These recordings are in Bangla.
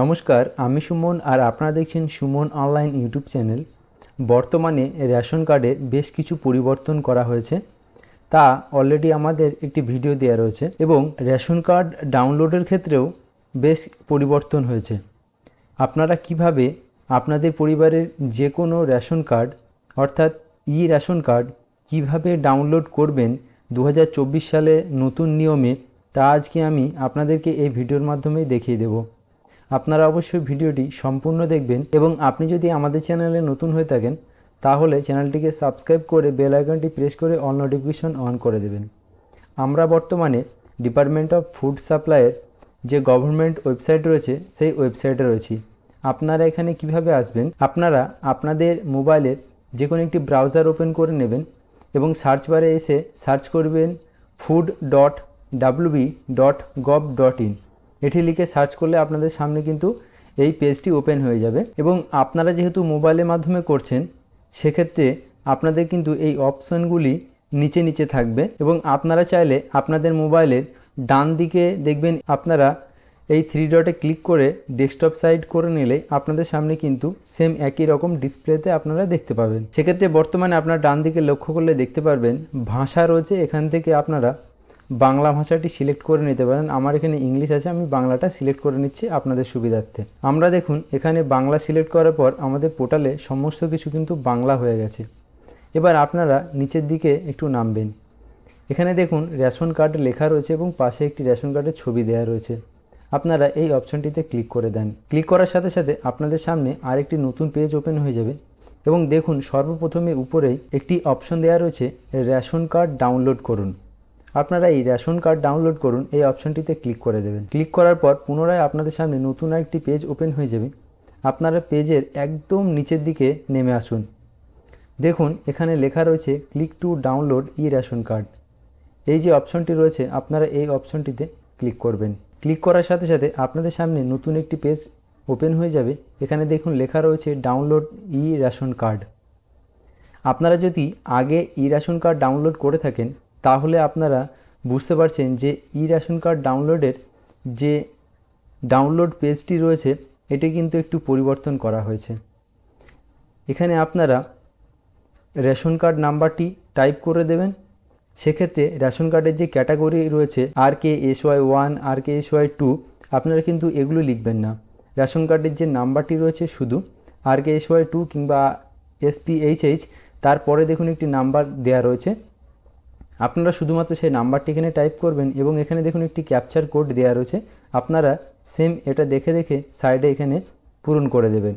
নমস্কার, আমি সুমন আর আপনারা দেখছেন সুমন অনলাইন ইউটিউব চ্যানেল। বর্তমানে রেশন কার্ডে বেশ কিছু পরিবর্তন করা হয়েছে। তা অলরেডি আমাদের একটি ভিডিও দেওয়া রয়েছে এবং রেশন কার্ড ডাউনলোডের ক্ষেত্রেও বেশ পরিবর্তন হয়েছে। আপনারা কীভাবে আপনাদের পরিবারের যে কোনো রেশন কার্ড, অর্থাৎ ই রেশন কার্ড, কীভাবে ডাউনলোড করবেন দু হাজার চব্বিশ সালে নতুন নিয়মে, তা আজকে আমি আপনাদেরকে এই ভিডিওর মাধ্যমেই দেখিয়ে দেব। আপনারা অবশ্যই ভিডিওটি সম্পূর্ণ দেখবেন এবং আপনি যদি আমাদের চ্যানেলে নতুন হয়ে থাকেন, তাহলে চ্যানেলটিকে সাবস্ক্রাইব করে বেল আইকনটি প্রেস করে অল নোটিফিকেশন অন করে দেবেন। আমরা বর্তমানে ডিপার্টমেন্ট অফ ফুড সাপ্লাইয়ের যে গভর্নমেন্ট ওয়েবসাইট রয়েছে, সেই ওয়েবসাইটে রয়েছি। আপনারা এখানে কীভাবে আসবেন? আপনারা আপনাদের মোবাইলের যে কোনো একটি ব্রাউজার ওপেন করে নেবেন এবং সার্চ বারে এসে সার্চ করবেন food dot WB dot gov dot in এটি লিখে সার্চ করলে আপনাদের সামনে কিন্তু এই পেজটি ওপেন হয়ে যাবে। এবং আপনারা যেহেতু মোবাইলের মাধ্যমে করছেন, সেক্ষেত্রে আপনাদের কিন্তু এই অপশনগুলি নিচে নিচে থাকবে। এবং আপনারা চাইলে আপনাদের মোবাইলের ডান দিকে দেখবেন, আপনারা এই থ্রি ডটে ক্লিক করে ডেস্কটপ সাইড করে নিলে আপনাদের সামনে কিন্তু সেম একই রকম ডিসপ্লেতে আপনারা দেখতে পাবেন। সেক্ষেত্রে বর্তমানে আপনার ডান দিকে লক্ষ্য করলে দেখতে পারবেন, ভাষা রয়েছে এখান থেকে আপনারা বাংলা ভাষাটি সিলেক্ট করে নিতে পারেন। আমার এখানে ইংলিশ আছে, আমি বাংলাটা সিলেক্ট করে নিচ্ছি আপনাদের সুবিধার্থে। আমরা দেখুন, এখানে বাংলা সিলেক্ট করার পর আমাদের পোর্টালে সমস্ত কিছু কিন্তু বাংলা হয়ে গেছে। এবার আপনারা নিচের দিকে একটু নামবেন। এখানে দেখুন, রেশন কার্ড লেখা রয়েছে এবং পাশে একটি রেশন কার্ডের ছবি দেওয়া রয়েছে। আপনারা এই অপশনটিতে ক্লিক করে দেন। ক্লিক করার সাথে সাথে আপনাদের সামনে আরেকটি নতুন পেজ ওপেন হয়ে যাবে এবং দেখুন, সর্বপ্রথমে উপরেই একটি অপশন দেওয়া রয়েছে, রেশন কার্ড ডাউনলোড করুন। আপনারা এই রেশন কার্ড ডাউনলোড করুন, এই অপশনটিতে ক্লিক করে দেবেন। ক্লিক করার পর পুনরায় আপনাদের সামনে নতুন একটি পেজ ওপেন হয়ে যাবে। আপনারা পেজের একদম নিচের দিকে নেমে আসুন। দেখুন, এখানে লেখা রয়েছে, click to download e ration card. এই যে অপশনটি রয়েছে, আপনারা এই অপশনটিতে ক্লিক করবেন। ক্লিক করার সাথে সাথে আপনাদের সামনে নতুন একটি পেজ ওপেন হয়ে যাবে। এখানে দেখুন, লেখা রয়েছে, ডাউনলোড ই রেশন কার্ড। আপনারা যদি আগে ই রেশন কার্ড ডাউনলোড করে থাকেন তাহলে আপনারা বুঝতে পারছেন যে ই রেশন কার্ড ডাউনলোডের যে ডাউনলোড পেজটি রয়েছে, এটি কিন্তু একটু পরিবর্তন করা হয়েছে। এখানে আপনারা রেশন কার্ড নাম্বারটি টাইপ করে দেবেন। সেক্ষেত্রে রেশন কার্ডের যে ক্যাটাগরি রয়েছে R K S Y one R K S Y two আপনারা কিন্তু এগুলো লিখবেন না। রেশন কার্ডের যে নাম্বারটি রয়েছে শুধু R K S Y two কিংবা এসপিএইচএইচ তারপরে দেখুন একটি নাম্বার দেওয়া রয়েছে। আপনারা শুধুমাত্র সেই নাম্বারটি এখানে টাইপ করবেন এবং এখানে দেখুন একটি ক্যাপচার কোড দেওয়া রয়েছে। আপনারা সেম এটা দেখে দেখে সাইডে এখানে পূরণ করে দেবেন।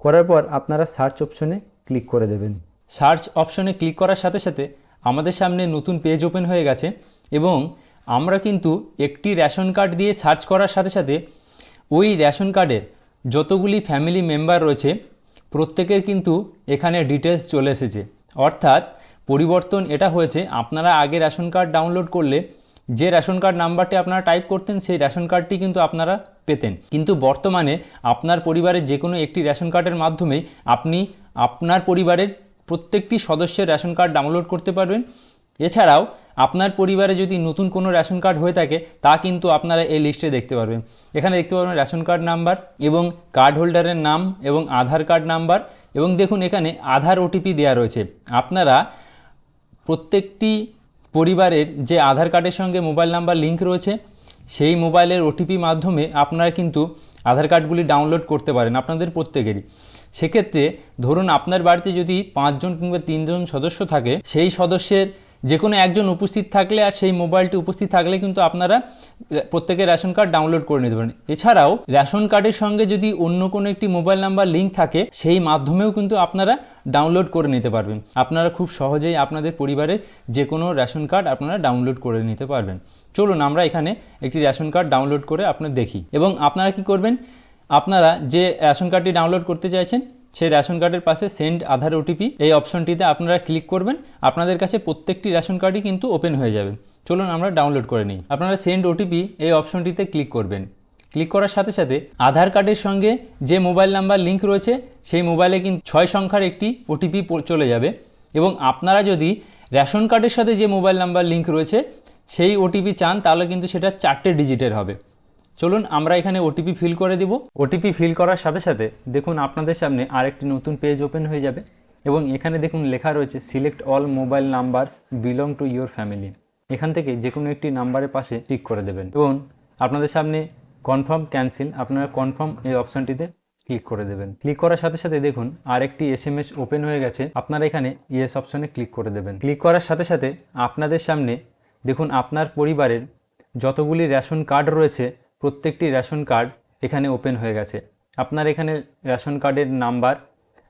করার পর আপনারা সার্চ অপশনে ক্লিক করে দেবেন। সার্চ অপশনে ক্লিক করার সাথে সাথে আমাদের সামনে নতুন পেজ ওপেন হয়ে গেছে এবং আমরা কিন্তু একটি রেশন কার্ড দিয়ে সার্চ করার সাথে সাথে ওই রেশন কার্ডের যতগুলি ফ্যামিলি মেম্বার রয়েছে প্রত্যেকের কিন্তু এখানে ডিটেলস চলে এসেছে। অর্থাৎ পরিবর্তন এটা হয়েছে, আপনারা আগে রেশন কার্ড ডাউনলোড করলে যে রেশন কার্ড নাম্বারটি আপনারা টাইপ করতেন, সেই রেশন কার্ডটি কিন্তু আপনারা পেতেন। কিন্তু বর্তমানে আপনার পরিবারের যে কোনো একটি রেশন কার্ডের মাধ্যমে আপনি আপনার পরিবারের প্রত্যেকটি সদস্যের রেশন কার্ড ডাউনলোড করতে পারবেন। এছাড়াও আপনার পরিবারে যদি নতুন কোনো রেশন কার্ড হয়ে থাকে, তা কিন্তু আপনারা এই লিস্টে দেখতে পারবেন। এখানে দেখতে পারবেন রেশন কার্ড নাম্বার এবং কার্ড হোল্ডারের নাম এবং আধার কার্ড নাম্বার এবং দেখুন এখানে আধার ওটিপি দেওয়া রয়েছে। আপনারা প্রত্যেকটি পরিবারের যে আধার কার্ডের সঙ্গে মোবাইল নাম্বার লিঙ্ক রয়েছে, সেই মোবাইলের ওটিপি মাধ্যমে আপনারা কিন্তু আধার কার্ডগুলি ডাউনলোড করতে পারেন আপনাদের প্রত্যেকেরই। সেক্ষেত্রে ধরুন আপনার বাড়িতে যদি পাঁচজন কিংবা তিনজন সদস্য থাকে, সেই সদস্যের যে কোনো একজন উপস্থিত থাকলে আর সেই মোবাইলটি উপস্থিত থাকলে কিন্তু আপনারা প্রত্যেকের রেশন কার্ড ডাউনলোড করে নিতে পারেন। এছাড়াও রেশন কার্ডের সঙ্গে যদি অন্য কোনো একটি মোবাইল নাম্বার লিঙ্ক থাকে, সেই মাধ্যমেও কিন্তু আপনারা ডাউনলোড করে নিতে পারবেন। আপনারা খুব সহজেই আপনাদের পরিবারের যে কোনো রেশন কার্ড আপনারা ডাউনলোড করে নিতে পারবেন। চলুন আমরা এখানে একটি রেশন কার্ড ডাউনলোড করে আপনার দেখি। এবং আপনারা কি করবেন? আপনারা যে রেশন কার্ডটি ডাউনলোড করতে চাইছেন সেই রেশন কার্ডের পাশে সেন্ড আধার ওটিপি এই অপশনটিতে আপনারা ক্লিক করবেন। আপনাদের কাছে প্রত্যেকটি রেশন কার্ডই কিন্তু ওপেন হয়ে যাবে। চলুন আমরা ডাউনলোড করে নিই। আপনারা সেন্ড ওটিপি এই অপশনটিতে ক্লিক করবেন। ক্লিক করার সাথে সাথে আধার কার্ডের সঙ্গে যে মোবাইল নাম্বার লিঙ্ক রয়েছে, সেই মোবাইলে কিন্তু ছয় সংখ্যার একটি ওটিপি চলে যাবে। এবং আপনারা যদি রেশন কার্ডের সাথে যে মোবাইল নাম্বার লিঙ্ক রয়েছে, সেই ওটিপি চান, তাহলে কিন্তু সেটা চারটে ডিজিটের হবে। চলুন আমরা এখানে ওটিপি ফিল করে দিব। ওটিপি ফিল করার সাথে সাথে দেখুন আপনাদের সামনে আরেকটি নতুন পেজ ওপেন হয়ে যাবে এবং এখানে দেখুন লেখা রয়েছে select all mobile numbers belong to your family এখান থেকে যে কোনো একটি নাম্বারের পাশে ক্লিক করে দেবেন এবং আপনাদের সামনে কনফার্ম ক্যান্সেল আপনারা কনফার্ম এই অপশনটিতে ক্লিক করে দেবেন। ক্লিক করার সাথে সাথে দেখুন আরেকটি এস এম এস ওপেন হয়ে গেছে, আপনারা এখানে ইয়েস অপশনে ক্লিক করে দেবেন। ক্লিক করার সাথে সাথে আপনাদের সামনে দেখুন আপনার পরিবারের যতগুলি রেশন কার্ড রয়েছে প্রত্যেকটি রেশন কার্ড এখানে ওপেন হয়ে গেছে। আপনার এখানে রেশন কার্ডের নাম্বার,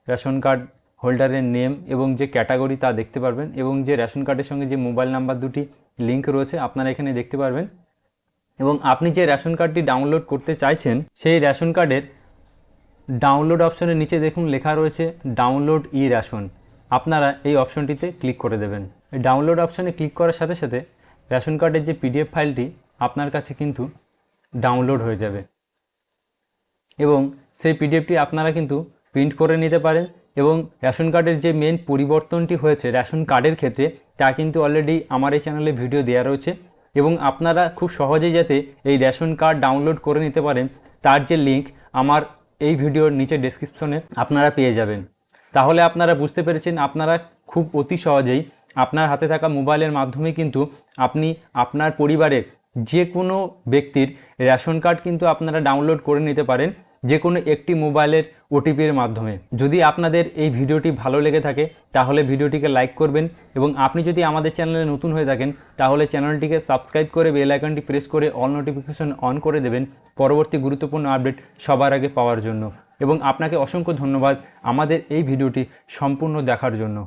রেশন কার্ড হোল্ডারের নেম এবং যে ক্যাটাগরি তা দেখতে পারবেন এবং যে রেশন কার্ডের সঙ্গে যে মোবাইল নাম্বার দুটি লিঙ্ক রয়েছে আপনারা এখানে দেখতে পারবেন। এবং আপনি যে রেশন কার্ডটি ডাউনলোড করতে চাইছেন, সেই রেশন কার্ডের ডাউনলোড অপশনের নিচে দেখুন লেখা রয়েছে ডাউনলোড ই রেশন আপনারা এই অপশনটিতে ক্লিক করে দেবেন। ডাউনলোড অপশনে ক্লিক করার সাথে সাথে রেশন কার্ডের যে পিডিএফ ফাইলটি আপনার কাছে কিন্তু ডাউনলোড হয়ে যাবে। এবং সেই পিডিএফটি আপনারা কিন্তু প্রিন্ট করে নিতে পারেন এবং রেশন কার্ডের যে মেন পরিবর্তনটি হয়েছে রেশন কার্ডের ক্ষেত্রে, তা কিন্তু অলরেডি আমার এই চ্যানেলে ভিডিও দেওয়া রয়েছে এবং আপনারা খুব সহজেই যাতে এই রেশন কার্ড ডাউনলোড করে নিতে পারেন, তার যে লিঙ্ক আমার এই ভিডিওর নিচে ডেসক্রিপশনে আপনারা পেয়ে যাবেন। তাহলে আপনারা বুঝতে পেরেছেন, আপনারা খুব অতি সহজেই আপনার হাতে থাকা মোবাইলের মাধ্যমে কিন্তু আপনি আপনার পরিবারের যে কোনো ব্যক্তির রেশন কার্ড কিন্তু আপনারা ডাউনলোড করে নিতে পারেন যে কোনো একটি মোবাইলের ওটিপির মাধ্যমে। যদি আপনাদের এই ভিডিওটি ভালো লেগে থাকে, তাহলে ভিডিওটিকে লাইক করবেন এবং আপনি যদি আমাদের চ্যানেলে নতুন হয়ে থাকেন, তাহলে চ্যানেলটিকে সাবস্ক্রাইব করে বেল আইকনটি প্রেস করে অল নোটিফিকেশন অন করে দেবেন পরবর্তী গুরুত্বপূর্ণ আপডেট সবার আগে পাওয়ার জন্য। এবং আপনাকে অসংখ্য ধন্যবাদ আমাদের এই ভিডিওটি সম্পূর্ণ দেখার জন্য।